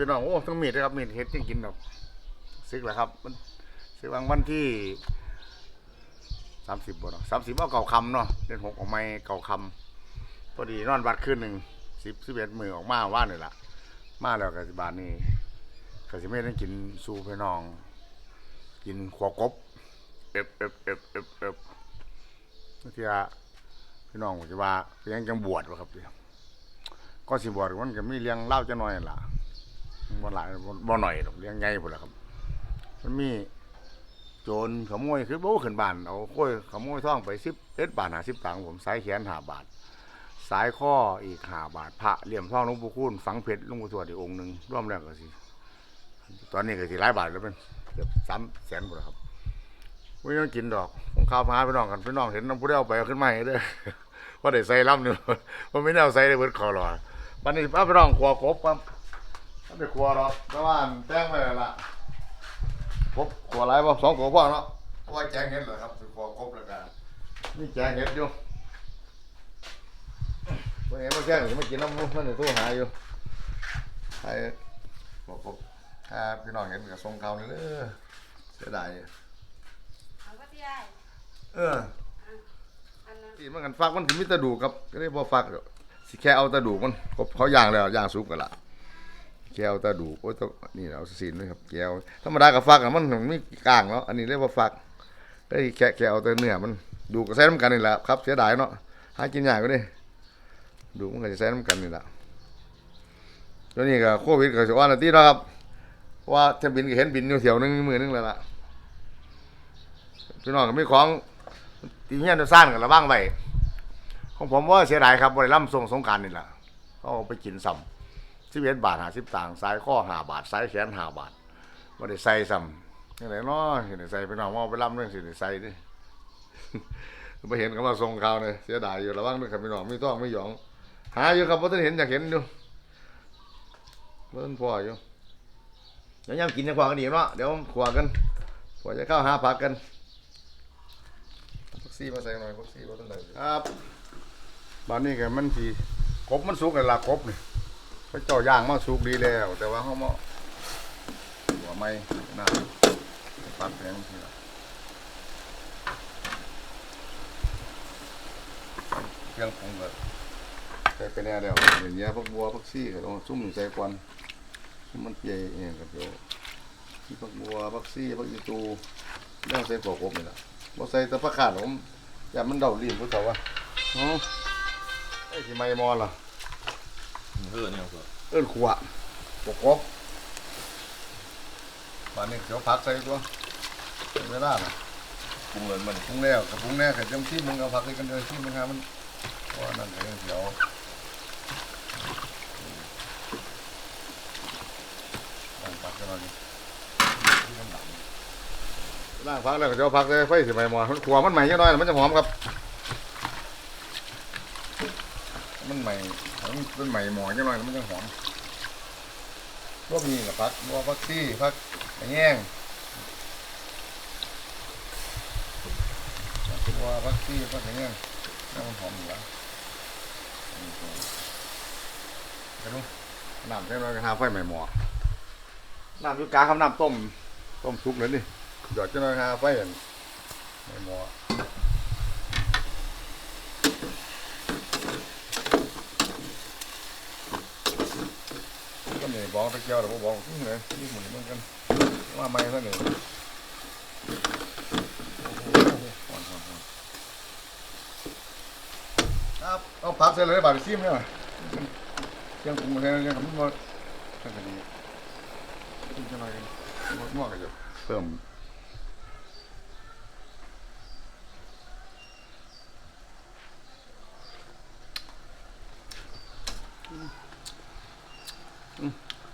พี่น้องโอ้ต้องมีดด้วยครับมีดเฮ็ดยังกินดอกซึกแหละครับ มันซึกวางวันที่สามสิบบ่เนาะสามสิบเอาเก่าคำเนาะเดือนหกออกม่เก่าคำพอดีนอนวัดคืนหนึ่งสิบสิบเอ็ดมือออกมาว่านี่ล่ะมาแล้วกับสิบาทนี่ก็สิไม่ได้กินสู่พี่น้อง กินขวกบเอบเอบเอบเอบเอบที่ว่พี่น้องก็จะว่าเพียงจังบวชวะครับเดียวก็สิบวชมันก็มีเลี้ยงเล่าจะน้อยล่ะ บ่หลายบ่บ่หน่อยหรอกเลี้ยงใหญ่พุ่นล่ะครับ มันมีโจรขโมยคือบ้ขึ้นบ้านเอาค้ยขโมยท่องไปสิบเอ็ดบาทหาสิบตังค์ผมสายแขนหาบาท สายข้ออีกหาบาทพระเหลี่ยมท่องหลวงปู่คูณฝังเพชรหลวงปู่ทวดอีกองค์หนึ่งร่วมแล้วก็สิตอนนี้ก็สิหลายบาทแล้วเป็นเกือบสามแสนหมดแล้วครับไม่ต้องกินดอกผมข้าวพาพี่น้องกันพี่น้องเห็นน้องผู้ได้เอาไปเอาขึ้นมาให้เด้อว่าได้ใส่ลำหนึ่งว่าไม่ได้เอาใส่ได้เบิดคอรอวันนี้ป้าพี่น้องขัวกบครับ ไม่ได้ขัวหรอกแต่ว่าแจ้งไปแล้วล่ะกบขัวหลายบ่สองขัวพ่อเนาะเพราะว่าแจ้งเห็ดเหรอครับสิขัวกบแล้วกันนี่แจ้งเห็ดอยู่วันนี้มาแจ้งหรือมากินน้ำมันนี่ตู้หาอยู่ใครขัวกบถ้าพี่น้องเห็นกับทรงเขานี่เลยเสียดายเอาก็ที่ได้เอออันนั้นที่มันกันฟักมันถึงมิตรดูกครับก็ได้พอฟักเดี๋ยวสิแค่เอาแตะดูกมันก็เขาย่างแล้วย่างสุกกันละ แค่เอาตะดูโอ้ยต้องนี่เอาซีนด้วยครับแก้วธรรมดากับฟักอะมันมันไม่กลางเนาะอันนี้เรียกว่าฟักได้แค่แค่เอาแต่เนื้อมันดูกก็ใส่น้ำกันนี่แหละครับเสียดายเนาะหากินยากก็ได้ดูมันก็จะใส่น้ำกันนี่แหละแล้วนี่ก็โควิดก็จะว่านาทีเนะครับ ว่าถ้าบินก็เห็นบินอยู่แถวนึงมือนึงแล้วล่ะพี่น้องก็มีของตีเงี้ยจะสร้างกันระบ้างไว้ของผมว่าเสียดายครับบริล่ำทรงสงกรารนี่แหละเขาเอาไปกินซ้ำ สิบเอ็ดบาทหาสิบต่างค์สายข้อห้าบาทสายแขนห้าบาทบ่ได้ใส่ซ้ำยังไงเนาะเห็นได้ใส่พี่น้องว่าเอาไปล่ำเรื่องสิได้ใส่ดิไปเห็นเขามาทรงเขาเลยเสียดายอยู่ระวังด้วยครับพี่น้องไม่ต้องไม่หยอง หาอยู่ครับเพราะท่านเห็นอยากเห็นอยู่เพิ่นพออยู่เดี๋ยวย่ำกินจะขวากันดีเนาะเดี๋ยวขวากันขวาจะเข้าหาผักกันพักซี่มาใส่หน่อยพักซี่มาตั้งแต่ครับบ้านนี้แกมันสีกบมันสุกเลยล่ะกบนี่ พระเจ้าย่างมาสุกดีแล้ว แต่ว่าเขามาหัวไม่น่าปัดแพงทีละเครื่องปรุงแบบใส่ไปแน่เดียวอย่างเงี้ยพวกบัวพวกซี่ก็ต้อซุ่มใส่ควันมันใหญ่เองครับโยที่ผักบัวผักซี่ผักอีตูย่างใส่ขวกบนี่แหละบ่ใส่แต่ผักขาดผมอย่ามันเดาลิ้นพุทธวะอ๋อไอ้ที่ไม่มอล่ะ เออเนี่ยครับเอิ้นขวบกบป่านนี้เดี๋ยวผักใส่ตัวถึงเวลาน่ะปรุงเลยมันปรุงแล้วกับปรุงแน่กับจำที่มึงเอาผักให้กันเลยที่มึงหามันเพราะว่านั่นเองเดี๋ยวล้างผักกันหน่อยนี่ที่มันดำล่างพักแล้วก็จะเอาพักเลยไฟสิใหม่หมอมันขัวมันใหม่ยังน้อยมันจะหอมครับ มันใหม่มันเป็นใหม่หมอยังน้อยมันจะหอมพวกนี้กับพักบัวพักซี่พักกระแยงบัวพักซี่พักกระแยงนั่นมันหอมอยู่แล้วกระดูน้ำใช่ไหมกระทาไฟใหม่หมอน้ำอยุกาครับน้ำต้มต้มซุกเลยนี่หยอดจะมาหาไฟอันในหม้อก็นี่บ องตะเกียวแต่บอกทิ้งเลยนี่หมุนเหมือนกันว่าไม่ซะหนึ่งครับเอาผักเสร็จเลยบาดซิมเนี่ยเครื่องปรุงมาแค่นั้นยังทำไม่หมดแค่นี้กินจะมากันหมดหม้อกันอยู่เพิ่ม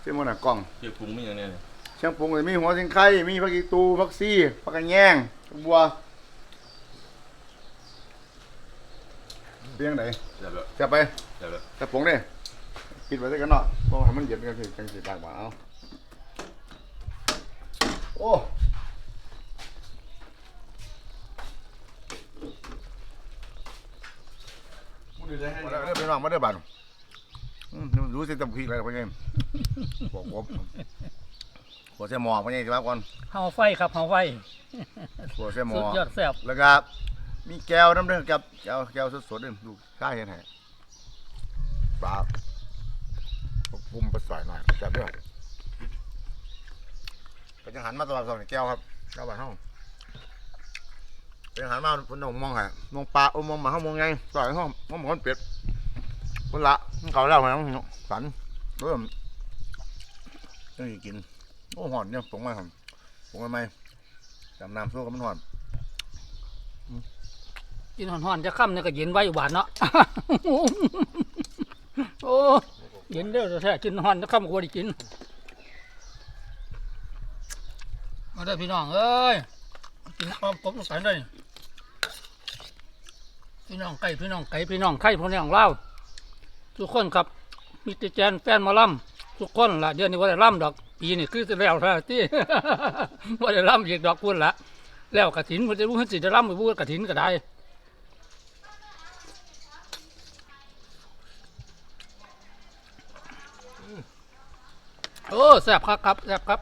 เส้นมันหนักกล่องเกี่ยวปรุงไม่อย่างเนี้ยเชียงปรุงเลยมีหัวสิงไข่มีผักอีตูผักซี่ผักกระแยงผักบัวเปียงไหนเดี๋ยวแบบจะไปเดี๋ยวแบบจะปรุงเนี่ยปิดไว้ด้วยกันเนาะเพราะให้มันเย็นกันสิจังสิตากบ่าเอาโอ้มาเด้อมาเด้อพี่น้องมาเด้อบ้านอืม รู้สิจำพีอะไรพวกนี้บอกผมหัวเสหมอพ่อใหญ่สิว่าก่อนเฮาไฟครับเฮาไฟหัวเสหมอสุดยอดแซ่บแล้วก็มีแก้วน้ำเด้อกับแก้วแก้วสดๆเด้อดูข้าเห็นไหปลาปรุงไปใส่หน่อยจับด้วยก็จะหันมาตลอดสองแก้วครับแก้วบ้านห้องเป็นหันมาคนน้องมองหามองปลาโอ้มองมาห้องมองไงใส่ห้องมองหมอนเป็ด คนละเขาเล่ามาแล้วสันเริ่มต้องกินโอ้หอนเนี่ยผงมาครับผงมาไหมจำน้ำสู้กับมันหอนกินห่อนๆจะค่ำเนี่ยก็เย็นไว้หวานเนาะโอ้เย็นเด้อแท้กินห่อนจะค่ำกว่าได้กินมาได้พี่น้องเอ้ยกินพร้อมกบลงไปเลยพี่น้องไก่พี่น้องไก่พี่น้องไข่พี่น้องเล่า ทุกคนครับ มีติแจนแฟนมาล่ำทุกคนละเดือนนี้ว่าได้ล่ำดอก ปีนี่คือจะแล้วท่าที่ว่าได้ล่ำอีกดอกพุ่นละแล้วกระถินมันจะรู้ว่าสิจะล่ำไปพูดกระถินก็ได้โอ้แซ่บครับครับแซ่บครับ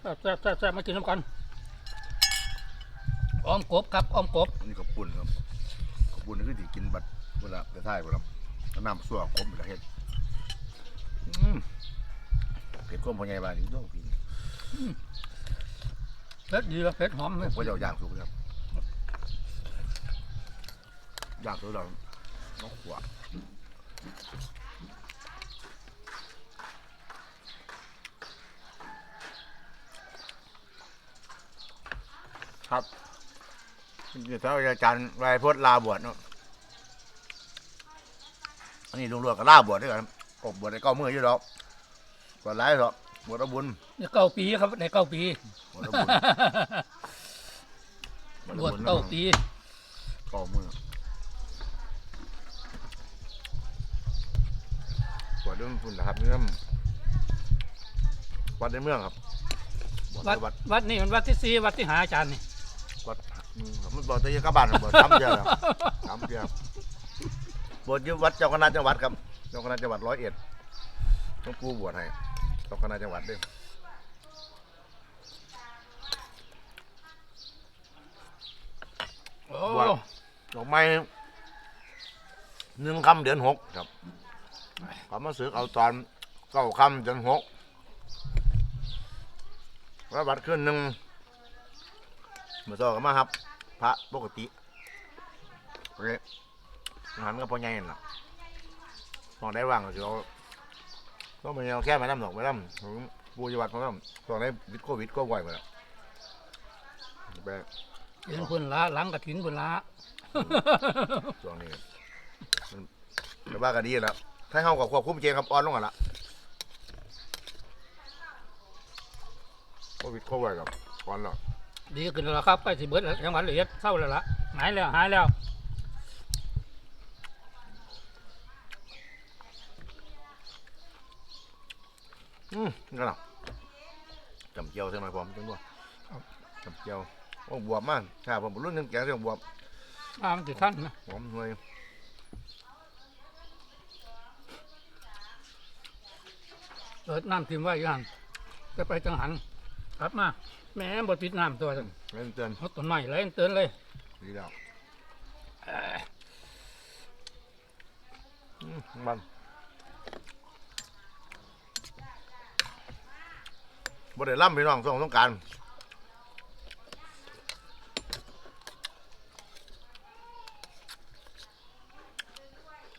แซ่บแซ่บแซ่บมากินน้ำกันอ้อมกบครับอ้อมกบนี่ขอบคุณครับขอบคุณนี่คือที่กินบัดเวลาไปท้ายเวลา เอาน้ำสั่วคมไปละเฮ็ดอืมเผ็ดข้มพอไงบ้างนี่ต้องกินเผ็ดดีแล้วเผ็ดหอมเลยพระเจ้าย่างสุกครับย่างสุกแล้วน้องขวาครับนี่ถ้าอาจารย์ไรพจน์ลาบวชเนาะ อันนี้ลุงรวดก็ลาบวชด้วยกันกบบวชได้เก้ามืออยู่ดอกบวชหลายดอกบวชเอาบุญในเก้าปีครับในเก้าปีบวชเอาบุญบวชเก้าปีเก้ามือวัดเรื่องฝุ่นนะครับเรื่องวัดในเมืองครับวัดวัดวัดนี่มันวัดที่สี่วัดที่หาอาจารย์นี่วัดอืมมันบอกแตะยกระบาลบทสามเดียวครับสามเดียว บทอยู่วัดเจ้าคณะจังหวัดครับ เจ้าคณะจังหวัดร้อยเอ็ดต้องกูบวชให้เจ้าคณะจังหวัดด้วยโอ้ดอกไม้หนึ่งคำเดือนหกครับเขามาซื้อเอาตอนเก้าคำเดือนหกแล้วบัตรขึ้นหนึ่งเมื่อต่อกันมาครับ พระปกติโอเค อาหารก็พอใหญ่น่ะมองได้ว่างก็คือเอาต้องไปเอาแค่ไม้น้ำหนอกไม้น้ำของปูจวัดไม้น้ำตอนนี้วิดโควิดก็ไหวมาแล้วไปเห็นพุ่นละหลังกระถินพุ่นละช่วงนี้มันแต่ว่าก็ดีแล้ว ถ้าเฮากับควบคุมเจครับอ่อนลงกันละโควิดโควิดกับอ่อนแล้วดีขึ้นแล้วล่ะครับไปสิเบิดแล้วจังหวัดละเอียดเศร้าแล้วล่ะหายแล้วหายแล้ว อืมนี่ก็ล่ะจำเจียวใช่ไหมผมจังด้วยจำเจียวโอ้บวบมากถ้าผมรุ่นหนึงแกงเรื่องบวบอ่ามันสิท่านนะหอมหน่วยเปิดน้ำทิมไว้อยังจะไปจังหันกลับมาแหม่บดปิดน้ำตัวจังเล่นเตือนเอาต้นไม้ไหลเตือนเลยดีแล้วอืมมัน บ่ได้ล่ำพี่น้องส่งต้องการ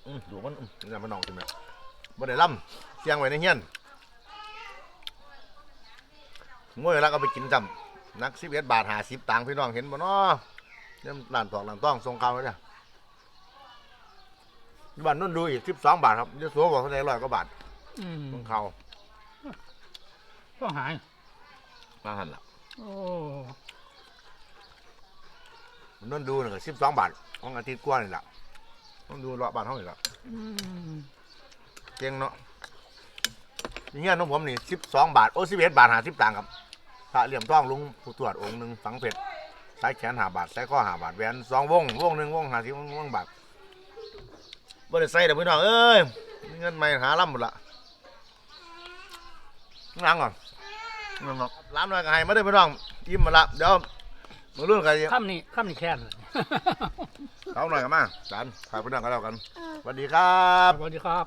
อืมดูมันอืมนี่มันนองใช่ไหมบ่ได้ล่ำเสียงไว้ในเฮียนงวยแล้วก็ไปกินจำนักสิบเอ็ดบาทหาสิบตังค์พี่น้องเห็นบ่เนาะเนี่ยร้านทองร้านต้องส่งข่าวไว้เนี่ยบ้านนุ่นดูอีกสิบสองบาทครับเดี๋ยวสัวบอกเท่าไหร่ร้อยกว่าบาทอืมส่งข่าว ก็หาย มาหันละโอ้นุ่นดูนี่ก็สิบสองบาทของอาทิตย์กว่านี่แหละต้องดูรอบบาทเท่าไหร่ละอืมเก่งเนาะอย่างเงี้ยน้องผมนี่สิบสองบาท โอ้สิบเอ็ดบาทหาสิบตังค์ครับพระเหลี่ยมทองลุงผู้ตรวจองค์หนึ่งฝังเพชรสายแขนหาบาทสายข้อหาบาทแหวนสองวงวงหนึ่งวงหาสิบวงวงบาทบ่ได้ใส่เด้อพี่น้องเอ้ยมีเงินใหม่หาล่ำหมดละล้างก่อน นั่นร้านน้อยก็ให้ม่ได้อพี่น้องยิ้มมาละเดี๋ยวมารุ่นกันข้ามนี่ข้ามนี่แค่นเอาหน่อยกันมาสารพายพี่น้องกันแล้วกันสวัสดีครับ สวัสดีครับ